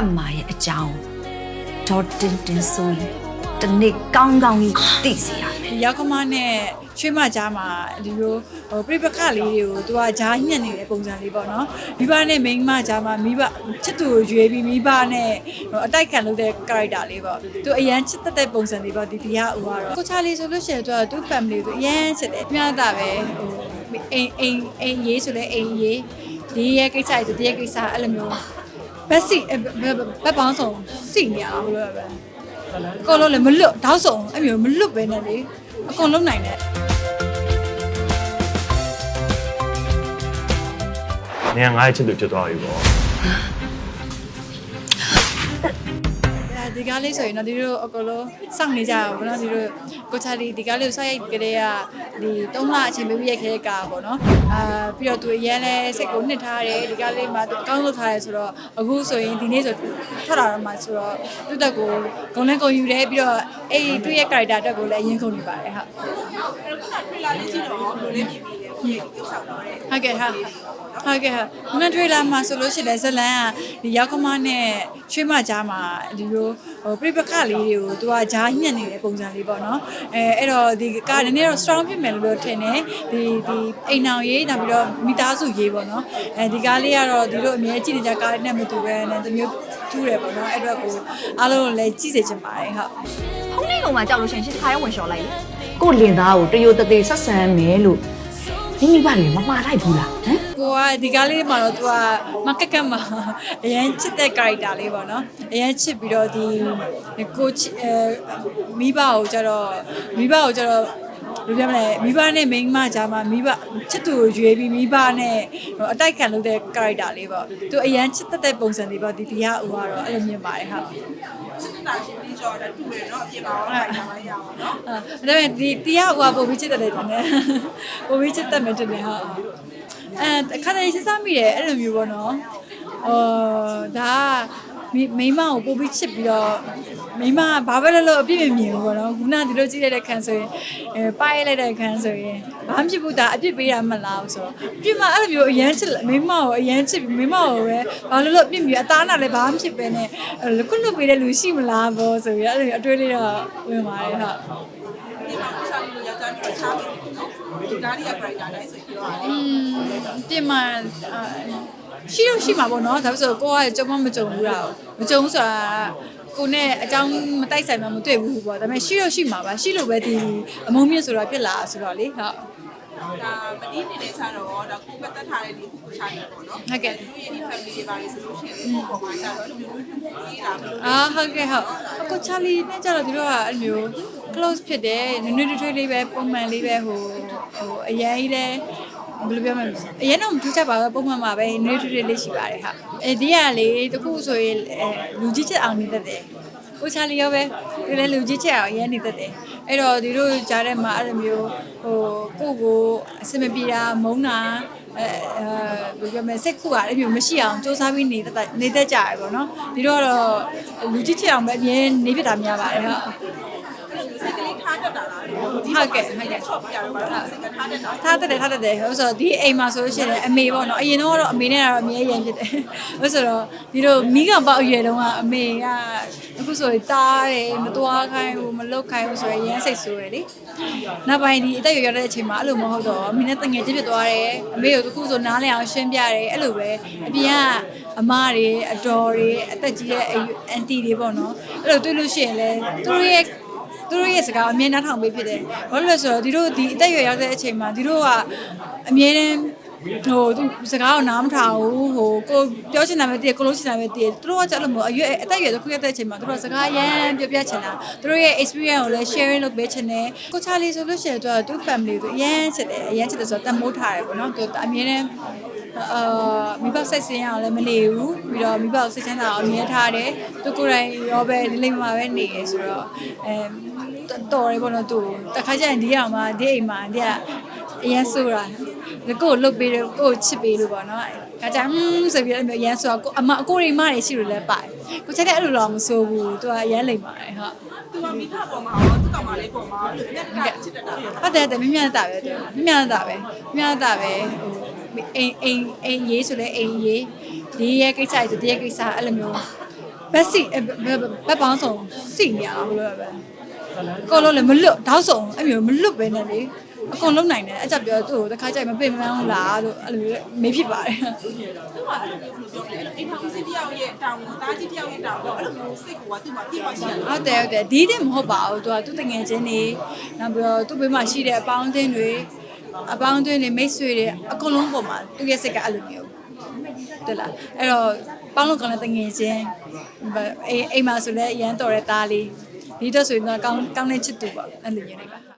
တ်မာရဲ့အကြောင်းဒေါ်တင်တင်ဆိုရင်တနေ့ကောင်းကောင်းကြီးသိစေရမယ်ရောက်ခမနဲ့ချွေးမကြားမှာဒီလိုဟိုပြိပခလေးတွေကိုသူကကြားညက်နေတဲ့ပုံစံလေးပေါ့နော်မိဘနဲ့မိန်းမကြားမှာမိဘချစ်သူကိုရွေးပြီးမိဘနဲ့ဟိုအတိုက်ခံလုပ်တဲ့ character လေးပေါ့သူအရန်ချစ်တတ်တဲ့ပုံစံလေးပေါ့ဒီတရားဦးကတော့ကိုချာလေးဆိုလို့ရှိရင်သူကသူ့ family ကိုသူအရန်ချစ်တယ်မြတ်တာပဲဟိုအိမ်အိမ်အိမ်ရေးဆိုလဲအိမ်ရေးဒီရဲ့ကိစ္စတွေဒီရဲ့ကိစ္စအဲ့လိုမျိုး ဘက်စီဘက်ပေါင်းဆောင်စီနေရအောင်လို့ပဲအကုန်လုံးလည်းမလွတ်တောက်ဆုံးအဲ့မျိုးမလွတ်ပဲနဲ့လေအကုန်လုံးနိုင်တယ်နေငါ့ရဲ့ချစ်သူဖြစ်သွားပြီပေါ့အဲ ဒီကားလေးဆိုရင်တော့ဒီလိုအကုန်လုံးစောင့်နေကြရပါဘောနော်ဒီလိုကိုချာလီဒီကားလေးကိုစိုက်ရိုက်ကလေးကဒီ3လအချိန်ပေးပြီးရိုက်ခဲ့တဲ့ကားပေါ့နော်အာပြီးတော့သူအရန်လဲစိတ်ကိုနှစ်ထားတယ်ဒီကားလေးမှာသူအကောင်းလုပ်ထားတယ်ဆိုတော့အခုဆိုရင်ဒီနေ့ဆိုထွက်လာတော့မှဆိုတော့သူ့တက်ကိုဂုံလဲဂုံယူတယ်ပြီးတော့အဲ့ဒီသူ့ရဲ့ character တက်ကိုလည်းအရင်ကုန်နေပါတယ်ဟုတ်ဟုတ်ကဲ့ဟာ ဟုတ်ကဲ့ဟာငါထွေလာမှာဆိုလို့ရှိရင်ဇလန်ကဒီရောက်ခမနဲ့ချွေးမကြားမှာဒီလိုဟိုပြိပခလေးတွေကိုသူကကြားညက်နေတဲ့ပုံစံလေးပေါ့နော်အဲအဲ့တော့ဒီကနည်းနည်းတော့ strong ဖြစ်မယ်လို့တော့ထင်တယ်ဒီဒီအိမ်နောင်ရေးနောက်ပြီးတော့မိသားစုရေးပေါ့နော်အဲဒီကားလေးကတော့ဒီလိုအမြဲကြည့်နေကြကားလေးနဲ့မတူပဲနဲ့တမျိုးထူးတယ်ပေါ့နော်အဲ့တော့ကိုအားလုံးကိုလည်းကြည့်စေချင်ပါတယ်ဟုတ်ဖုန်းလေးကောင်မှကြောက်လို့ရှရင်ရှစ်ခါရဲဝင်လျှော်လိုက်လေကို့လင်သားကိုတရိုတသေးဆက်ဆံမယ်လို့ မိမိဘတွေမမှားလိုက်ဘူးလားဟမ်ကိုကဒီကားလေးမှာတော့ तू ကမကက်ကက်မှာအရန်ချစ်တဲ့ character လေးပေါ့နော်အရန်ချစ်ပြီးတော့ဒီကိုချစ်အဲမိဘကိုကျတော့မိဘကိုကျတော့ဘယ်လိုပြောမလဲမိဘနဲ့မိန်းမကြားမှာမိဘချစ်သူကိုရွေးပြီးမိဘနဲ့ဟိုအတိုက်ခံလုပ်တဲ့ character လေးပေါ့သူအရန်ချစ်တတ်တဲ့ပုံစံလေးပေါ့ဒီတရားဦးကတော့အဲ့လိုမြင်ပါတယ်ဟုတ် တာရှင်ပြီးကြောတာတူတယ်နော်အပြင်မှာတော့ခိုင်တာလိုက်ရအောင်နော်အဲ့ဒါပေမဲ့ဒီတရားဦးကပုံပြီးချစ်တတ်တယ်တင်တယ်ပုံပြီးချစ်တတ်မယ်တင်တယ်ဟုတ်အဲအခါတိုင်းစဉ်းစားမိတယ်အဲ့လိုမျိုးပေါ့နော်ဟောဒါမိမိမကိုပို့ပြီးချစ်ပြီးတော့ မိမကဘာပဲလို့လို့အပြည့်မမြင်ဘူးပေါ့နော်ခုနကဒီလိုကြည့်လိုက်တဲ့ခံဆိုရင်အဲပါရလိုက်တဲ့ခံဆိုရင်ဘာမှဖြစ်ဘူးဒါအပြစ်ပေးတာမလားဘူးဆိုတော့အပြစ်မအဲ့လိုမျိုးအရန်ချစ်မိမကိုအရန်ချစ်ပြီးမိမကိုပဲဘာလို့လို့အပြစ်မြင်အသားနာလည်းဘာမှဖြစ်ပဲနဲ့ခုလွတ်ပေးတဲ့လူရှိမလားဘောဆိုပြီးအဲ့လိုမျိုးအတွေးလေးတော့ဝင်ပါတယ်ဟုတ်ဒီမှာကိုစားလို့ယောက်ျားမျိုးချားပြီနော်ဒီကားလေးက character တိုင်းဆိုပြောရတယ်อืมပြင်မှာအာရှိတော့ရှိမှာပေါ့နော်ဒါဆိုကိုကကြုံမမကြုံဘူးလားမကြုံဘူးဆိုတာ ကိုနဲ့အကြောင်းမတိုက်ဆိုင်မှမတွေ့ဘူးပေါ့ဒါပေမဲ့ရှိတော့ရှိမှာပါရှိလို့ပဲဒီအမုံမြင့်ဆိုတာဖြစ်လာဆိုတော့လေဟုတ်ဒါမတီးနေတဲ့ခြားတော့ဒါကိုပတ်သက်ထားတဲ့ဒီကိုချားနေပေါ့နော်ဟုတ်ကဲ့သူရဲ့ဒီ family တွေပါလေဆိုလို့ရှိရင်ဒီပေါ်မှာခြားတော့ဒီလိုကြီးလာပြီးအာဟုတ်ကဲ့ဟုတ်အခုချာလီနဲ့ကြတော့ဒီတော့ကအဲ့လိုမျိုး close ဖြစ်တယ်နွေ့နွေ့ထွေးထွေးလေးပဲပုံမှန်လေးပဲဟိုဟိုအရင်ကြီးလဲ ဘယ်လိုပြောမလဲအရင်တော့မထူးချက်ပါပဲပုံမှန်ပါပဲနွေ့ထွေးထွေးလေးရှိပါတယ်ဟာအဲဒီကလေတခုဆိုရင်အဲလူကြီးချက်အောင်နေတတ်တယ်ကိုချာလီရောပဲဒီလေလူကြီးချက်အောင်ရမ်းနေတတ်တယ်အဲ့တော့ဒီလိုကြားထဲမှာအဲ့လိုမျိုးဟိုကိုကိုအစမပြေတာမုန်းတာအဲအဲဘယ်လိုပြောမလဲစိတ်ခုကအဲ့လိုမျိုးမရှိအောင်စူးစမ်းပြီးနေတတ်နေတတ်ကြရပေါ့နော်ဒီတော့တော့လူကြီးချက်အောင်ပဲအမြဲနေဖြစ်တာများပါတယ်ဟုတ်စိ တ်ကလေးထားတတ်တာလားဒီဟုတ်ကဲ့ဟုတ်ကဲ့ချော့ပြရတော့စိတ်ကထားတတ်တာထားတတ်တယ်ထားတတ်တယ်ဟုတ်ဆိုတော့ဒီအိမ်မှာဆိုလို့ရှိရင်အမေပေါ့နော်အရင်တော့ကတော့အမေနဲ့ကတော့အမြဲရန်ဖြစ်တယ်ဟုတ်ဆိုတော့ဒီလိုမိကပေါက်အရွယ်တုန်းကအမေကအခုဆိုရင်တားတယ်မသွားခိုင်းဘူးမလုတ်ခိုင်းဘူးဆိုရင်ရမ်းစိတ်ဆိုးတယ်လေနောက်ပိုင်းဒီအသက်ရွယ်ရတဲ့အချိန်မှာအဲ့လိုမဟုတ်တော့အမေနဲ့တငယ်ချင်းဖြစ်သွားတယ်အမေကိုတခုဆိုနားလည်အောင်ရှင်းပြတယ်အဲ့လိုပဲအပြင်ကအမတွေအတော်တွေအသက်ကြီးတဲ့အန်တီတွေပေါ့နော်အဲ့လိုတွေ့လို့ရှိရင်လည်းသူတို့ရဲ့ သူတို့ရဲ့စကားအမြဲနားထောင်ပေးဖြစ်တယ်။ဘာလို့လဲဆိုတော့ဒီတို့ဒီအသက်အရွယ်ရောက်တဲ့အချိန်မှာဒီတို့ကအမြဲတမ်းဟိုသူစကားကိုနားမထောင်ဘူးဟိုကိုပြောချင်တာပဲတည်းကိုလို့ချင်တာပဲတည်းသူတို့ကကြက်လို့မဟုတ်အရွယ်အသက်အရွယ်တစ်ခုရတဲ့အချိန်မှာသူတို့ကစကားရမ်းပြောပြချင်တာသူတို့ရဲ့ experience ကိုလည်း sharing လုပ်ပေးချင်တယ်ကိုချာလီဆိုလို့ရှိရင်သူကသူ family ကိုအရမ်းချစ်တယ်အရမ်းချစ်တယ်ဆိုတော့တန်မိုးထားတယ်ပေါ့နော်သူအမြဲတမ်းအာမိဘစိတ်ဆင်းရအောင်လည်းမနေဘူးပြီးတော့မိဘကိုစိတ်ချမ်းသာအောင်အမြဲထားတယ်သူကိုယ်တိုင်ရောပဲလိမ့်လိမ့်မှာပဲနေရဆိုတော့အဲ တော်တယ်ပေါ့နော်သူတခါကျရင်ဒီအောင်မှာဒီအိမ်မှာဒီကအရန်ဆိုတာကိုယ်လုတ်ပေးတယ်ကိုယ်ချစ်ပေးလို့ပေါ့နော်ခါကျဟင်းဆိုပြီးတော့အရန်ဆိုတော့အမအကိုရိမတွေရှိလို့လည်းပါတယ်ကိုချက်တဲ့အဲ့လိုတော့မဆိုးဘူးသူကအရန်လိမ့်ပါတယ်ဟုတ်သူကမိခပေါ်မှာရောသူကောင်မလေးပေါ်မှာသူမြတ်ကချစ်တတ်တာဟုတ်တယ်တယ်မြမြတာပဲသူမြမြတာပဲမြမြတာပဲဟိုအိမ်အိမ်အိမ်ရေးဆိုလဲအိမ်ရေးဒီရဲ့ကိစ္စတွေဒီရဲ့ကိစ္စအဲ့လိုမျိုးဘက်စီဘက်ဘက်ပေါင်းဆောင်စီနေရတာဘယ်လိုပဲ အကုန်လုံးလည်းမလွတ်တောက်ဆောင်အဲ့မျိုးမလွတ်ပဲနဲ့လေအကုန်လုံးနိုင်တယ်အဲ့ကြပြောသူ့ကိုတစ်ခါကြိုက်မပင်မန်းဘူးလားလို့အဲ့လိုမေးဖြစ်ပါတယ်သူကအဲ့လိုပြောတယ်အိမ်ထောင်စစ်တယောက်ရဲ့တောင်းတားကြီးတယောက်ရဲ့တောင်းတော့အဲ့လိုမျိုးစိတ်ကသူ့မှာပြည့်ပါရှိရတယ်ဟုတ်တယ်ဟုတ်တယ်ဒီတဲ့မဟုတ်ပါဘူးသူကသူ့တငယ်ချင်းတွေနောက်ပြီးတော့သူ့ဘေးမှာရှိတဲ့အပေါင်းအသင်းတွေအပေါင်းအသင်းတွေမိတ်ဆွေတွေအကုန်လုံးပေါ်မှာသူ့ရဲ့စိတ်ကအဲ့လိုမျိုးတက်လားအဲ့တော့ပေါင်းလို့ကောင်းတဲ့တငယ်ချင်းအိမ်အိမ်မှာဆိုလဲအရန်တော်တဲ့သားလေး ဒီတော့ဆိုရင်တော့ကောင်းကောင်းတဲ့ချစ်သူပေါ့အဲ့လိုမျိုးတွေပါ